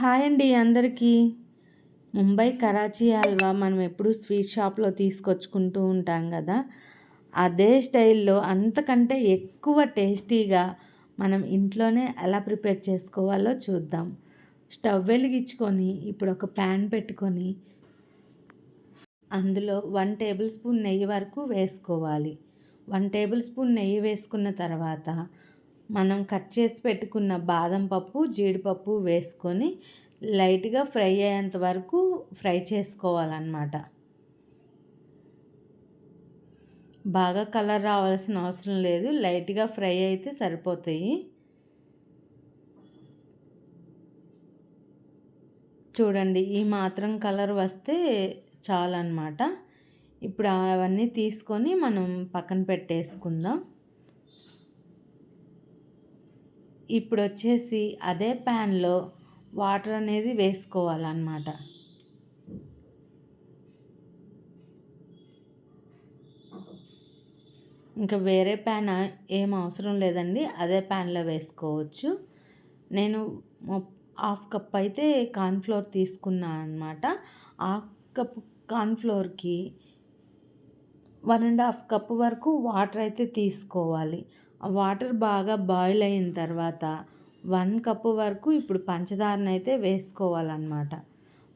Hi అండి అందరికీ. ముంబై కరాచీ హల్వా మనం ఎప్పుడు స్వీట్ షాప్లో తీసుకొచ్చుకుంటూ ఉంటాం కదా. అదే స్టైల్లో అంతకంటే ఎక్కువ టేస్టీగా మనం ఇంట్లోనే ఎలా ప్రిపేర్ చేసుకోవాలో చూద్దాం. స్టవ్ వెలిగించుకొని ఇప్పుడు ఒక ప్యాన్ పెట్టుకొని అందులో వన్ టేబుల్ స్పూన్ నెయ్యి వరకు వేసుకోవాలి. వన్ టేబుల్ స్పూన్ నెయ్యి వేసుకున్న తర్వాత మనం కట్ చేసి పెట్టుకున్న బాదం పప్పు జీడిపప్పు వేసుకొని లైట్గా ఫ్రై అయ్యేంత వరకు ఫ్రై చేసుకోవాలన్నమాట. బాగా కలర్ రావాల్సిన అవసరం లేదు. లైట్గా ఫ్రై అయితే సరిపోతాయి. చూడండి ఈ మాత్రం కలర్ వస్తే చాలన్నమాట. ఇప్పుడు అవన్నీ తీసుకొని మనం పక్కన పెట్టేసుకుందాం. ఇప్పుడు వచ్చేసి అదే ప్యాన్లో వాటర్ అనేది వేసుకోవాలన్నమాట. ఇంకా వేరే ప్యాన్ ఏం అవసరం లేదండి. అదే ప్యాన్లో వేసుకోవచ్చు. నేను హాఫ్ కప్ అయితే కార్న్ఫ్లోర్ తీసుకున్నాను అనమాట హాఫ్ కప్ కార్న్ఫ్లోర్కి వన్ అండ్ హాఫ్ కప్ వరకు వాటర్ అయితే తీసుకోవాలి. వాటర్ బాగా బాయిల్ అయిన తర్వాత వన్ కప్పు వరకు ఇప్పుడు పంచదారని అయితే వేసుకోవాలన్నమాట.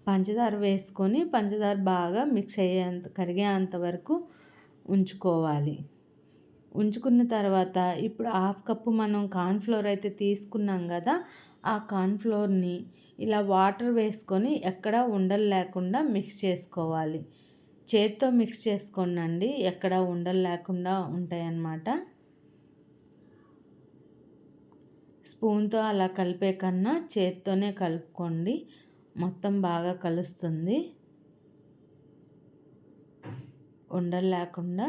పంచదార వేసుకొని పంచదార బాగా మిక్స్ అయ్యేంత కరిగేంత వరకు ఉంచుకోవాలి. ఉంచుకున్న తర్వాత ఇప్పుడు హాఫ్ కప్పు మనం కార్న్ఫ్లోర్ అయితే తీసుకున్నాం కదా ఆ కార్న్ఫ్లోర్ని ఇలా వాటర్ వేసుకొని ఎక్కడ ఉండలు లేకుండా మిక్స్ చేసుకోవాలి. చేత్తో మిక్స్ చేసుకోనండి ఎక్కడ ఉండలు లేకుండా ఉంటాయన్నమాట. స్పూన్తో అలా కలిపే కన్నా చేత్తోనే కలుపుకోండి. మొత్తం బాగా కలుస్తుంది. ఉండలు లేకుండా.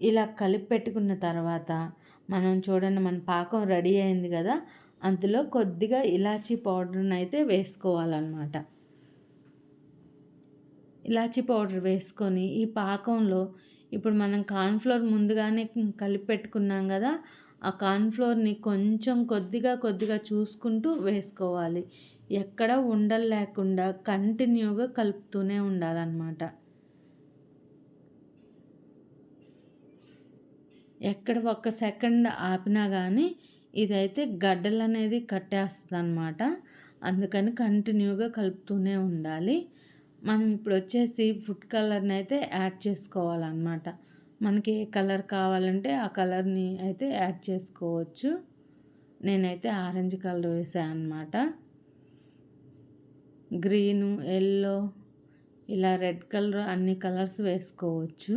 ఇలా కలిపి పెట్టుకున్న తర్వాత మనం చూడండి మన పాకం రెడీ అయింది కదా అందులో కొద్దిగా ఇలాచీ పౌడర్ని అయితే వేసుకోవాలన్నమాట. ఇలాచీ పౌడర్ వేసుకొని ఈ పాకంలో ఇప్పుడు మనం కార్న్ఫ్లోర్ ముందుగానే కలిపి పెట్టుకున్నాం కదా ఆ కార్న్ఫ్లోర్ని కొంచెం కొద్దిగా కొద్దిగా చూసుకుంటూ వేసుకోవాలి. ఎక్కడ ఉండలు లేకుండా కంటిన్యూగా కలుపుతూనే ఉండాలన్నమాట. ఎక్కడ ఒక్క సెకండ్ ఆపినా కానీ ఇదైతే గడ్డలు అనేది కట్టేస్తుంది అనమాట అందుకని కంటిన్యూగా కలుపుతూనే ఉండాలి. మనం ఇప్పుడు వచ్చేసి ఫుడ్ కలర్ని అయితే యాడ్ చేసుకోవాలన్నమాట. మనకి ఏ కలర్ కావాలంటే ఆ కలర్ని అయితే యాడ్ చేసుకోవచ్చు. నేనైతే ఆరెంజ్ కలర్ వేసాను అనమాట గ్రీను ఎల్లో ఇలా రెడ్ కలర్ అన్ని కలర్స్ వేసుకోవచ్చు.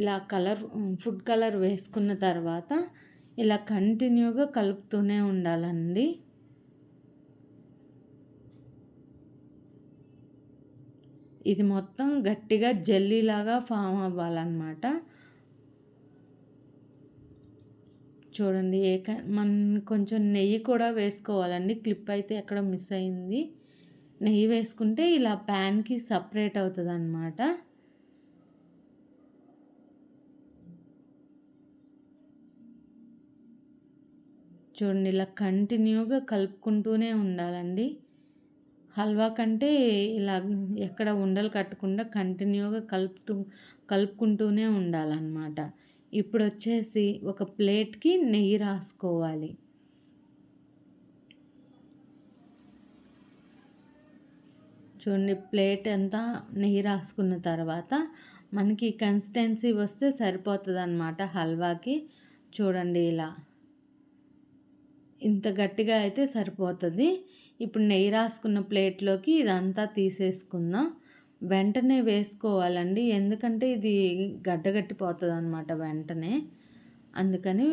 ఇలా కలర్ ఫుడ్ కలర్ వేసుకున్న తర్వాత ఇలా కంటిన్యూగా కలుపుతూనే ఉండాలండి. ఇది మొత్తం గట్టిగా జల్లీలాగా ఫామ్ అవ్వాలన్నమాట. చూడండి ఏ మన కొంచెం నెయ్యి కూడా వేసుకోవాలండి. క్లిప్ అయితే ఎక్కడ మిస్ అయింది. నెయ్యి వేసుకుంటే ఇలా ప్యాన్కి సపరేట్ అవుతుంది అన్నమాట చూడండి ఇలా కంటిన్యూగా కలుపుకుంటూనే ఉండాలండి. హల్వా కంటే ఇలా ఎక్కడ ఉండలు కట్టకుండా కంటిన్యూగా కలుపుతూ కలుపుకుంటూనే ఉండాలన్నమాట. ఇప్పుడు వచ్చేసి ఒక ప్లేట్కి నెయ్యి రాసుకోవాలి. చూడండి ప్లేట్ అంతా నెయ్యి రాసుకున్న తర్వాత మనకి కన్సిస్టెన్సీ వస్తే సరిపోతుంది అనమాట హల్వాకి. చూడండి ఇలా. ఇంత గట్టిగా అయితే సరిపోతుంది. ఇప్పుడు నెయ్యి రాసుకున్న ప్లేట్లోకి ఇదంతా తీసేసుకుందాం. వెంటనే వేసుకోవాలండి. ఎందుకంటే ఇది గడ్డగట్టిపోతుంది అనమాట వెంటనే. అందుకని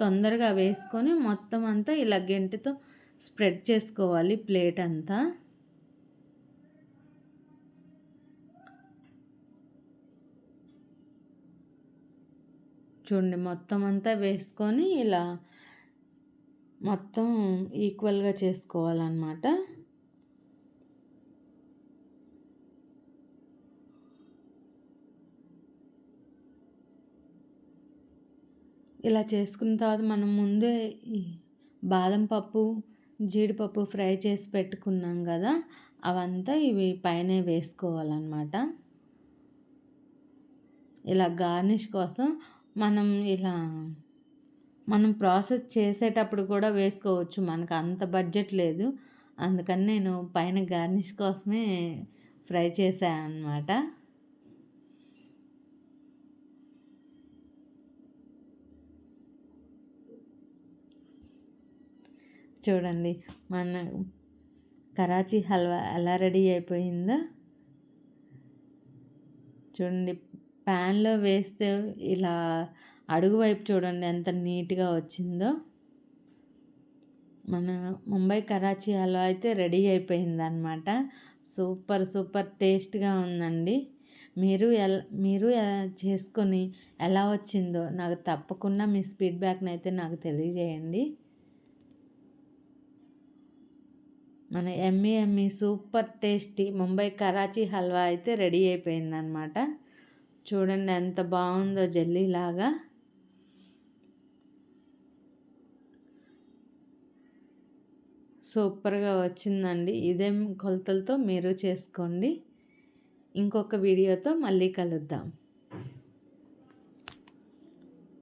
తొందరగా వేసుకొని మొత్తం అంతా ఇలా గెంటితో స్ప్రెడ్ చేసుకోవాలి ప్లేట్ అంతా. చూడండి మొత్తం అంతా వేసుకొని ఇలా మొత్తం ఈక్వల్గా చేసుకోవాలన్నమాట. ఇలా చేసుకున్న తర్వాత మనం ముందే బాదం పప్పు జీడిపప్పు ఫ్రై చేసి పెట్టుకున్నాం కదా అవంతా ఇవి పైన వేసుకోవాలన్నమాట. ఇలా గార్నిష్ కోసం మనం ఇలా మనం ప్రాసెస్ చేసేటప్పుడు కూడా వేసుకోవచ్చు. మనకు అంత బడ్జెట్ లేదు. అందుకని నేను పైన గార్నిష్ కోసమే ఫ్రై చేశాను అనమాట చూడండి మన కరాచీ హల్వా ఎలా రెడీ అయిపోయిందో. చూడండి ప్యాన్లో వేస్తే ఇలా అడుగు వైపు చూడండి ఎంత నీట్గా వచ్చిందో. మన ముంబై కరాచీ హల్వా అయితే రెడీ అయిపోయింది అనమాట సూపర్ సూపర్ టేస్ట్గా ఉందండి. మీరు ఎలా మీరు చేసుకొని ఎలా వచ్చిందో నాకు తప్పకుండా మీ ఫీడ్బ్యాక్ని అయితే నాకు తెలియజేయండి. మన yummy yummy super tasty Mumbai Karachi halwa అయితే రెడీ అయిపోయిందనమాట చూడండి ఎంత బాగుందో జెల్లీలాగా. సూపర్గా వచ్చిందండి. ఇదేం కొలతలతో మీరు చేసుకోండి. ఇంకొక వీడియోతో మళ్ళీ కలుద్దాం.